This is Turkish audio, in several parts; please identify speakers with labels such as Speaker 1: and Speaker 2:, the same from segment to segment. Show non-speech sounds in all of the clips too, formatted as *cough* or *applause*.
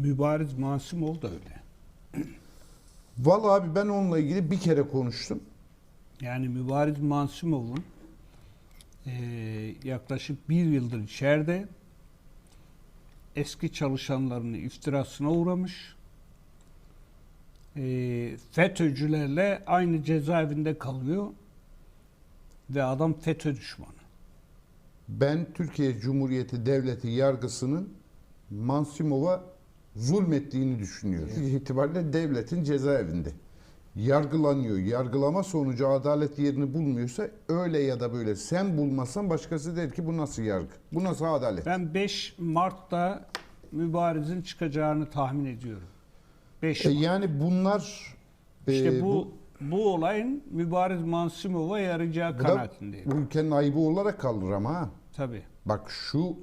Speaker 1: Mübariz Masumov da öyle. *clears throat*
Speaker 2: Vallahi abi ben onunla ilgili bir kere konuştum.
Speaker 1: Yani Mübariz Masumov'un eee, yaklaşık bir yıldır içeride eski çalışanlarının iftirasına uğramış. Eee, FETÖ'cülerle aynı cezaevinde kalıyor ve adam FETÖ düşmanı.
Speaker 2: Ben Türkiye Cumhuriyeti Devleti yargısının Mansimov'a zulmettiğini düşünüyorum. İtibariyle devletin cezaevinde. Yargılanıyor. Yargılama sonucu adalet yerini bulmuyorsa öyle ya da böyle sen bulmasan başkası der ki bu nasıl yargı? Bu nasıl adalet?
Speaker 1: Ben 5 Mart'ta Mübariz'in çıkacağını tahmin ediyorum. 5
Speaker 2: E
Speaker 1: Mart.
Speaker 2: yani bunlar
Speaker 1: İşte
Speaker 2: e,
Speaker 1: bu, bu olayın Mübariz Mansumov'a yarayacağı
Speaker 2: bu da
Speaker 1: kanaatindeyim.
Speaker 2: bu ülkenin ayıbı olarak kalır ama ha.
Speaker 1: Tabii.
Speaker 2: Bak şu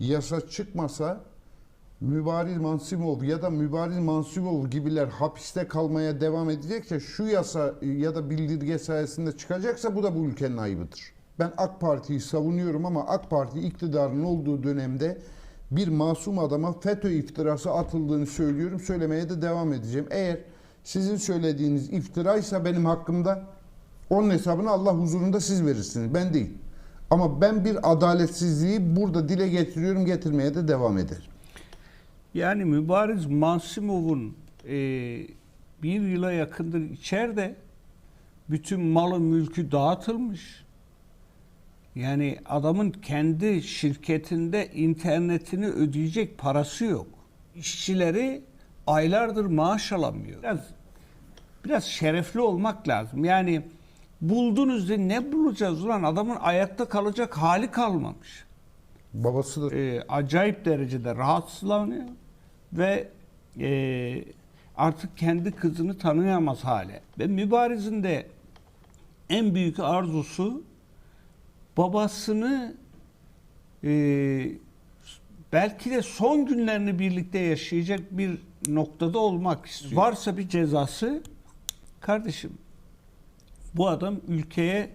Speaker 2: yasa çıkmasa Mübariz Mansimov ya da Mübariz Mansimov gibiler hapiste kalmaya devam edecekse şu yasa ya da bildirge sayesinde çıkacaksa bu da bu ülkenin ayıbıdır. Ben AK Parti'yi savunuyorum ama AK Parti iktidarın olduğu dönemde bir masum adama FETÖ iftirası atıldığını söylüyorum. Söylemeye de devam edeceğim. Eğer sizin söylediğiniz iftiraysa benim hakkımda onun hesabını Allah huzurunda siz verirsiniz. Ben değil. Ama ben bir adaletsizliği burada dile getiriyorum, getirmeye de devam ederim.
Speaker 1: Yani Mübariz Mansumov'un e, bir yıla yakındır içeride bütün malı mülkü dağıtılmış. Yani adamın kendi şirketinde internetini ödeyecek parası yok. İşçileri aylardır maaş alamıyor. Biraz biraz şerefli olmak lazım. Yani buldunuz diye ne bulacağız ulan adamın ayakta kalacak hali kalmamış
Speaker 2: Babası da
Speaker 1: e, acayip derecede rahatsızlanıyor ve e, artık kendi kızını tanıyamaz hale. Ve Mübariz'in de en büyük arzusu babasını e, belki de son günlerini birlikte yaşayacak bir noktada olmak istiyor. Varsa bir cezası kardeşim bu adam ülkeye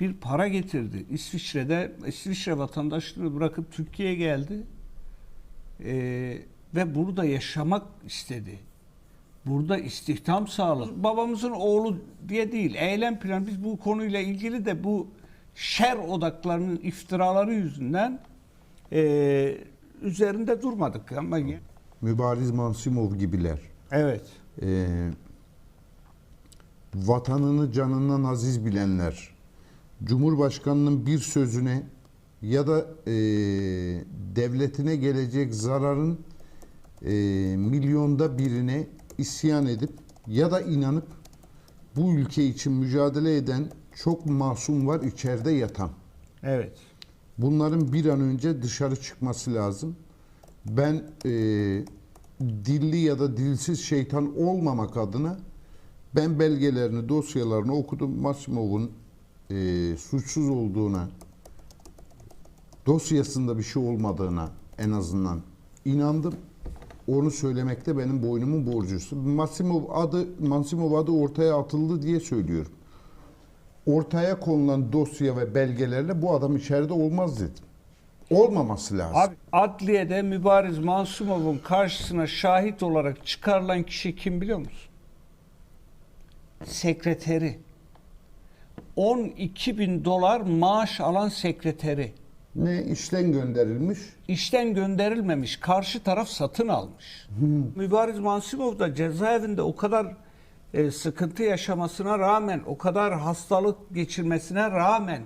Speaker 1: bir para getirdi. İsviçre'de İsviçre vatandaşlığını bırakıp Türkiye'ye geldi. Ee, ve burada yaşamak istedi. Burada istihdam sağladı. Babamızın oğlu diye değil. Eylem planı. Biz bu konuyla ilgili de bu şer odaklarının iftiraları yüzünden ee, üzerinde durmadık ama
Speaker 2: Mübariz Mansimov gibiler.
Speaker 1: evet.
Speaker 2: e, vatanını canından aziz bilenler, Cumhurbaşkanının bir sözüne ya da e, devletine gelecek zararın e, milyonda birine isyan edip ya da inanıp bu ülke için mücadele eden çok masum var içeride yatan.
Speaker 1: Evet.
Speaker 2: Bunların bir an önce dışarı çıkması lazım. Ben e, dilli ya da dilsiz şeytan olmamak adına ben belgelerini, dosyalarını okudum. Masimov'un e, suçsuz olduğuna, dosyasında bir şey olmadığına en azından inandım. Onu söylemekte benim boynumun borcusu. Masimov adı Masimov adı ortaya atıldı diye söylüyorum. Ortaya konulan dosya ve belgelerle bu adam içeride olmaz dedim. Olmaması lazım.
Speaker 1: Abi adliyede Mübariz Mansumov'un karşısına şahit olarak çıkarılan kişi kim biliyor musun? Sekreteri. 12 bin dolar maaş alan sekreteri.
Speaker 2: ne işten gönderilmiş?
Speaker 1: İşten gönderilmemiş, karşı taraf satın almış. Mübariz Mansumov da cezaevinde o kadar e, sıkıntı yaşamasına rağmen, o kadar hastalık geçirmesine rağmen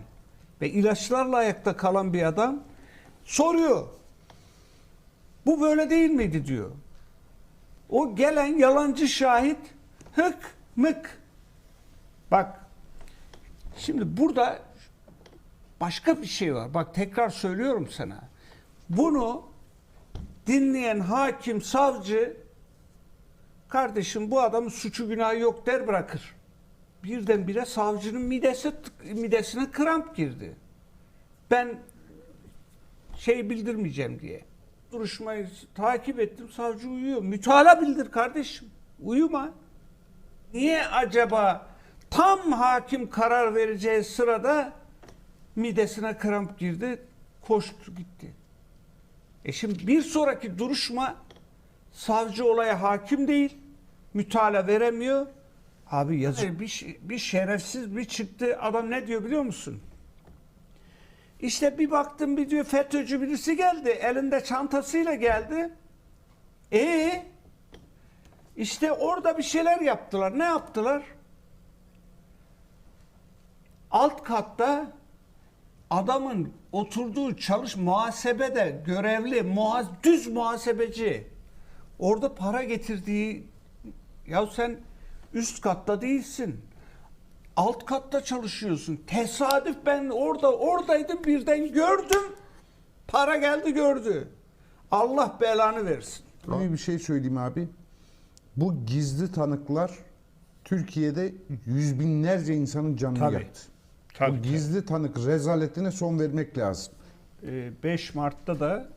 Speaker 1: ve ilaçlarla ayakta kalan bir adam soruyor. Bu böyle değil miydi diyor. O gelen yalancı şahit hık mık. Bak şimdi burada başka bir şey var. Bak tekrar söylüyorum sana. Bunu dinleyen hakim, savcı kardeşim bu adamın suçu günahı yok der bırakır. Birdenbire savcının midesi, midesine kramp girdi. Ben şey bildirmeyeceğim diye. Duruşmayı takip ettim savcı uyuyor. Mütalaa bildir kardeşim. Uyuma. Niye acaba tam hakim karar vereceği sırada midesine kramp girdi, koştu gitti. E şimdi bir sonraki duruşma Savcı olaya hakim değil. Mütala veremiyor. Abi yazık. Bir, ş- bir şerefsiz bir çıktı. Adam ne diyor biliyor musun? İşte bir baktım bir diyor FETÖ'cü birisi geldi. Elinde çantasıyla geldi. E işte orada bir şeyler yaptılar. Ne yaptılar? Alt katta adamın oturduğu çalış muhasebede görevli muhas düz muhasebeci orada para getirdiği ya sen üst katta değilsin. Alt katta çalışıyorsun. Tesadüf ben orada oradaydım birden gördüm. Para geldi gördü. Allah belanı versin.
Speaker 2: Öyle bir şey söyleyeyim abi. Bu gizli tanıklar Türkiye'de yüz binlerce insanın canını
Speaker 1: Tabii.
Speaker 2: yaktı.
Speaker 1: Tabii,
Speaker 2: Bu gizli tanık rezaletine son vermek lazım.
Speaker 1: Ee, 5 Mart'ta da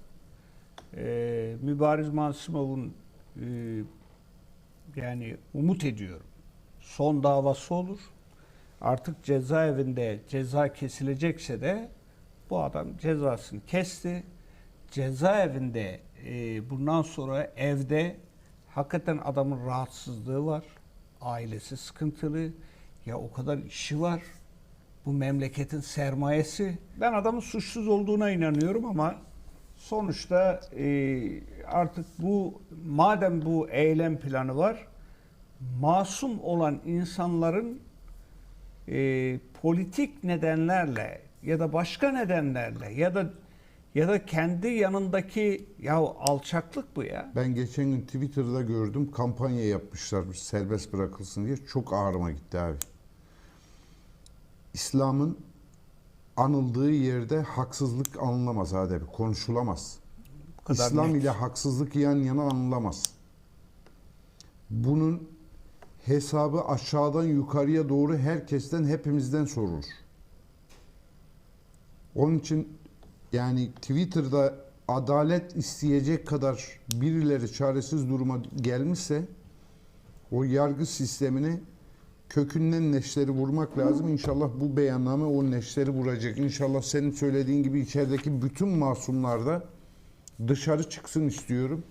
Speaker 1: e, Mübariz Mansimov'un e, yani umut ediyorum son davası olur. Artık cezaevinde ceza kesilecekse de bu adam cezasını kesti. Cezaevinde e, bundan sonra evde hakikaten adamın rahatsızlığı var. Ailesi sıkıntılı. Ya o kadar işi var. Bu memleketin sermayesi. Ben adamın suçsuz olduğuna inanıyorum ama sonuçta e, artık bu madem bu eylem planı var masum olan insanların e, politik nedenlerle ya da başka nedenlerle ya da ya da kendi yanındaki ya alçaklık bu ya.
Speaker 2: Ben geçen gün Twitter'da gördüm kampanya yapmışlar serbest bırakılsın diye. Çok ağrıma gitti abi. İslam'ın anıldığı yerde haksızlık anılamaz abi. Konuşulamaz. İslam
Speaker 1: net.
Speaker 2: ile haksızlık yan yana anılamaz. Bunun hesabı aşağıdan yukarıya doğru herkesten hepimizden sorulur. Onun için yani Twitter'da adalet isteyecek kadar birileri çaresiz duruma gelmişse o yargı sistemini kökünden neşleri vurmak lazım. İnşallah bu beyanname o neşleri vuracak. İnşallah senin söylediğin gibi içerideki bütün masumlar da dışarı çıksın istiyorum.